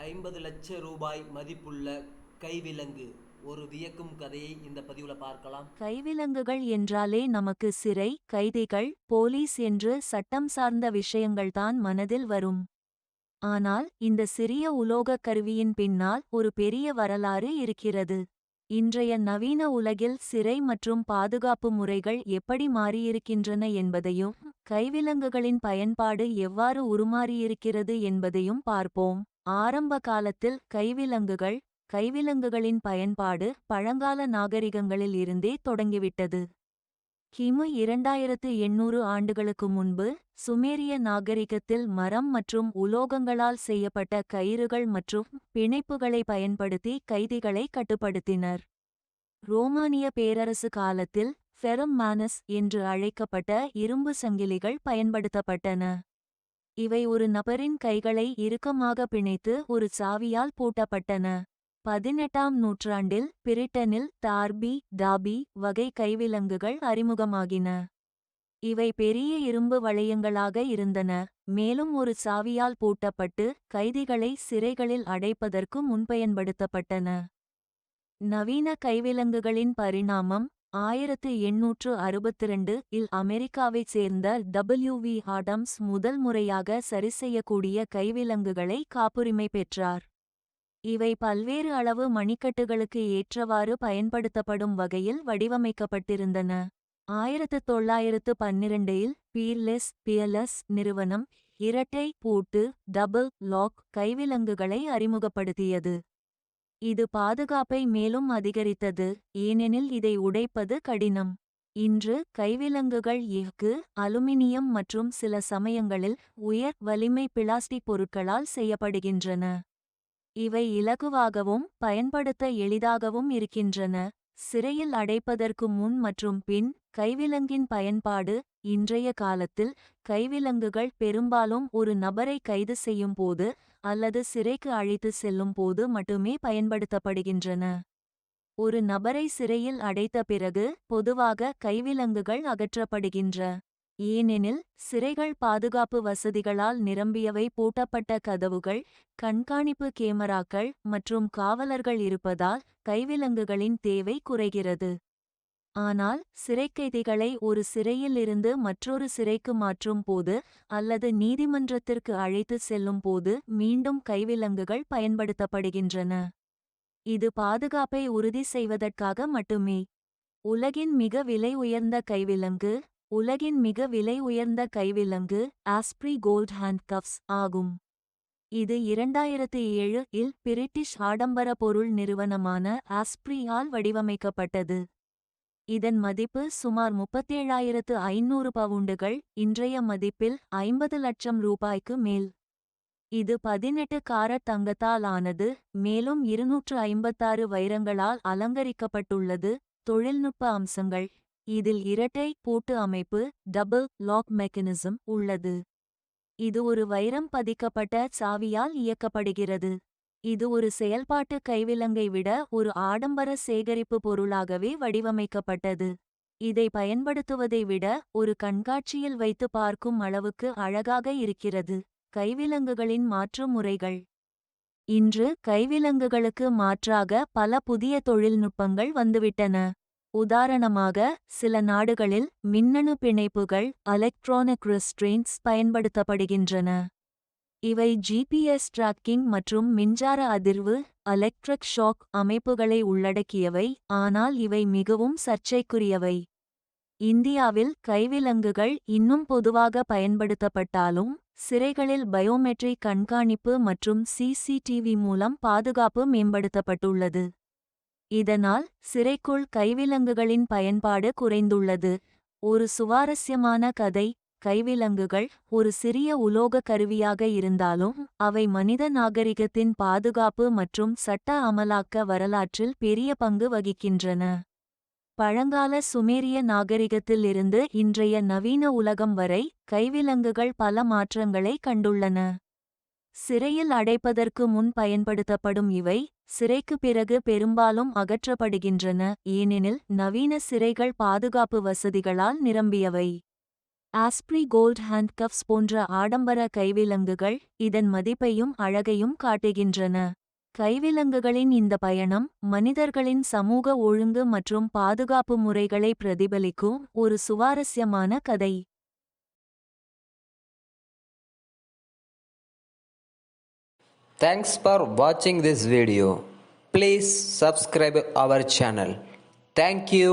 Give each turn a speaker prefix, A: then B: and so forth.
A: ஐம்பது லட்ச ரூபாய் மதிப்புள்ள கைவிலங்கு. ஒரு வியக்கும் கதையை இந்த பதிவுல பார்க்கலாம்.
B: கைவிலங்குகள் என்றாலே நமக்கு சிறை கைதிகள் போலீஸ் என்று சட்டம் சார்ந்த விஷயங்கள்தான் மனதில் வரும். ஆனால் இந்த சிறிய உலோகக் கருவியின் பின்னால் ஒரு பெரிய வரலாறு இருக்கிறது. இன்றைய நவீன உலகில் சிறை மற்றும் பாதுகாப்பு முறைகள் எப்படி மாறியிருக்கின்றன என்பதையும் கைவிலங்குகளின் பயன்பாடு எவ்வாறு உருமாறியிருக்கிறது என்பதையும் பார்ப்போம். ஆரம்ப காலத்தில் கைவிலங்குகள் கைவிலங்குகளின் பயன்பாடு பழங்கால நாகரிகங்களில் இருந்தே தொடங்கிவிட்டது. கிமு இரண்டாயிரத்து எண்ணூறு ஆண்டுகளுக்கு முன்பு சுமேரிய நாகரிகத்தில் மரம் மற்றும் உலோகங்களால் செய்யப்பட்ட கயிறுகள் மற்றும் பிணைப்புகளை பயன்படுத்தி கைதிகளை கட்டுப்படுத்தினர். ரோமானிய பேரரசு காலத்தில் ஃபெரம் மானஸ் என்று அழைக்கப்பட்ட இரும்பு சங்கிலிகள் பயன்படுத்தப்பட்டன. இவை ஒரு நபரின் கைகளை இறுக்கமாக பிணைத்து ஒரு சாவியால் பூட்டப்பட்டன. பதினெட்டாம் நூற்றாண்டில் பிரிட்டனில் தார்பி டாபி வகை கைவிலங்குகள் அறிமுகமாகின. இவை பெரிய இரும்பு வளையங்களாக இருந்தன. மேலும் ஒரு சாவியால் பூட்டப்பட்டு கைதிகளை சிறைகளில் அடைப்பதற்கு முன்பயன்படுத்தப்பட்டன. நவீன கைவிலங்குகளின் பரிணாமம் ஆயிரத்து எண்ணூற்று அறுபத்திரண்டு இல் அமெரிக்காவைச் சேர்ந்த டபிள்யூ வி ஆடம்ஸ் முதல் முறையாக சரிசெய்யக்கூடிய கைவிலங்குகளை காப்புரிமை பெற்றார். இவை பல்வேறு அளவு மணிக்கட்டுகளுக்கு ஏற்றவாறு பயன்படுத்தப்படும் வகையில் வடிவமைக்கப்பட்டிருந்தன. ஆயிரத்து தொள்ளாயிரத்து பன்னிரண்டில் பீர்லெஸ் பியலஸ் நிறுவனம் இரட்டை பூட்டு டபுள் லாக் கைவிலங்குகளை அறிமுகப்படுத்தியது. இது பாதுகாப்பை மேலும் அதிகரித்தது ஏனெனில் இதை உடைப்பது கடினம். இன்று கைவிலங்குகள் எஃகு அலுமினியம் மற்றும் சில சமயங்களில் உயர் வலிமை பிளாஸ்டிக் பொருட்களால் செய்யப்படுகின்றன. இவை இலகுவாகவும் பயன்படுத்த எளிதாகவும் இருக்கின்றன. சிறையில் அடைப்பதற்கு முன் மற்றும் பின் கைவிலங்கின் பயன்பாடு இன்றைய காலத்தில் கைவிலங்குகள் பெரும்பாலும் ஒரு நபரை கைது செய்யும் போது அல்லது சிறைக்கு அழைத்து செல்லும் போது மட்டுமே பயன்படுத்தப்படுகின்றன. ஒரு நபரை சிறையில் அடைத்த பிறகு பொதுவாக கைவிலங்குகள் அகற்றப்படுகின்ற. ஏனெனில் சிறைகள் பாதுகாப்பு வசதிகளால் நிரம்பியவை பூட்டப்பட்ட கதவுகள் கண்காணிப்பு கேமராக்கள் மற்றும் காவலர்கள் இருப்பதால் கைவிலங்குகளின் தேவை குறைகிறது. ஆனால் சிறைக்கைதிகளை ஒரு சிறையிலிருந்து மற்றொரு சிறைக்கு மாற்றும் போது அல்லது நீதிமன்றத்திற்கு அழைத்து செல்லும் போது மீண்டும் கைவிலங்குகள் பயன்படுத்தப்படுகின்றன. இது பாதுகாப்பை உறுதி செய்வதற்காக மட்டுமே. உலகின் மிக விலை உயர்ந்த கைவிலங்கு உலகின் மிக விலை உயர்ந்த கைவிலங்கு ஆஸ்ப்ரி கோல்ட் ஹேண்ட்கப்ஸ் ஆகும். இது இரண்டாயிரத்து ஏழு இல் பிரிட்டிஷ் ஆடம்பர பொருள் நிறுவனமான ஆஸ்ப்ரியால் வடிவமைக்கப்பட்டது. இதன் மதிப்பு சுமார் முப்பத்தேழாயிரத்து ஐநூறு பவுண்டுகள் இன்றைய மதிப்பில் ஐம்பது லட்சம் ரூபாய்க்கு மேல். இது பதினெட்டு காரட் தங்கத்தால் ஆனது மேலும் இருநூற்று ஐம்பத்தாறு வைரங்களால் அலங்கரிக்கப்பட்டுள்ளது தொழில்நுட்ப அம்சங்கள். இதில் இரட்டை பூட்டு அமைப்பு டபுள் லாக் மெக்கானிசம் உள்ளது. இது ஒரு வைரம் பதிக்கப்பட்ட சாவியால் இயக்கப்படுகிறது. இது ஒரு செயல்பாட்டு கைவிலங்கை விட ஒரு ஆடம்பர சேகரிப்பு பொருளாகவே வடிவமைக்கப்பட்டது. இதை பயன்படுத்துவதை விட ஒரு கண்காட்சியில் வைத்து பார்க்கும் அளவுக்கு அழகாக இருக்கிறது. கைவிலங்குகளின் மாற்று முறைகள். இன்று கைவிலங்குகளுக்கு மாற்றாக பல புதிய தொழில்நுட்பங்கள் வந்துவிட்டன. உதாரணமாக சில நாடுகளில் மின்னணு பிணைப்புகள் அலெக்ட்ரானிக் ரெஸ்ட்ரெயின்ஸ் பயன்படுத்தப்படுகின்றன. இவை ஜிபிஎஸ் டிராக்கிங் மற்றும் மின்சார அதிர்வு எலக்ட்ரிக் ஷாக் அமைப்புகளை உள்ளடக்கியவை ஆனால் இவை மிகவும் சர்ச்சைக்குரியவை. இந்தியாவில் கைவிலங்குகள் இன்னும் பொதுவாக பயன்படுத்தப்பட்டாலும் சிறைகளில் பயோமெட்ரிக் கண்காணிப்பு மற்றும் சிசிடிவி மூலம் பாதுகாப்பு மேம்படுத்தப்பட்டுள்ளது. இதனால் சிறைக்குள் கைவிலங்குகளின் பயன்பாடு குறைந்துள்ளது. ஒரு சுவாரஸ்யமான கதை கைவிலங்குகள் ஒரு சிறிய உலோக கருவியாக இருந்தாலும் அவை மனித நாகரிகத்தின் பாதுகாப்பு மற்றும் சட்ட அமலாக்க வரலாற்றில் பெரிய பங்கு வகிக்கின்றன. பழங்கால சுமேரிய நாகரிகத்திலிருந்து இன்றைய நவீன உலகம் வரை கைவிலங்குகள் பல மாற்றங்களை கண்டுள்ளன. சிறையில் அடைப்பதற்கு முன் பயன்படுத்தப்படும் இவை சிறைக்கு பிறகு பெரும்பாலும் அகற்றப்படுகின்றன ஏனெனில் நவீன சிறைகள் பாதுகாப்பு வசதிகளால் நிரம்பியவை. ஆஸ்ப்ரி கோல்ட் ஹேண்ட்கப்ஸ் போன்ற ஆடம்பர கைவிலங்குகள் இதன் மதிப்பையும் அழகையும் காட்டுகின்றன. கைவிலங்குகளின் இந்த பயணம் மனிதர்களின் சமூக ஒழுங்கு மற்றும் பாதுகாப்பு முறைகளை பிரதிபலிக்கும் ஒரு சுவாரஸ்யமான கதை.
C: தேங்க்ஸ் ஃபார் வாட்சிங் this video please subscribe our channel thank you.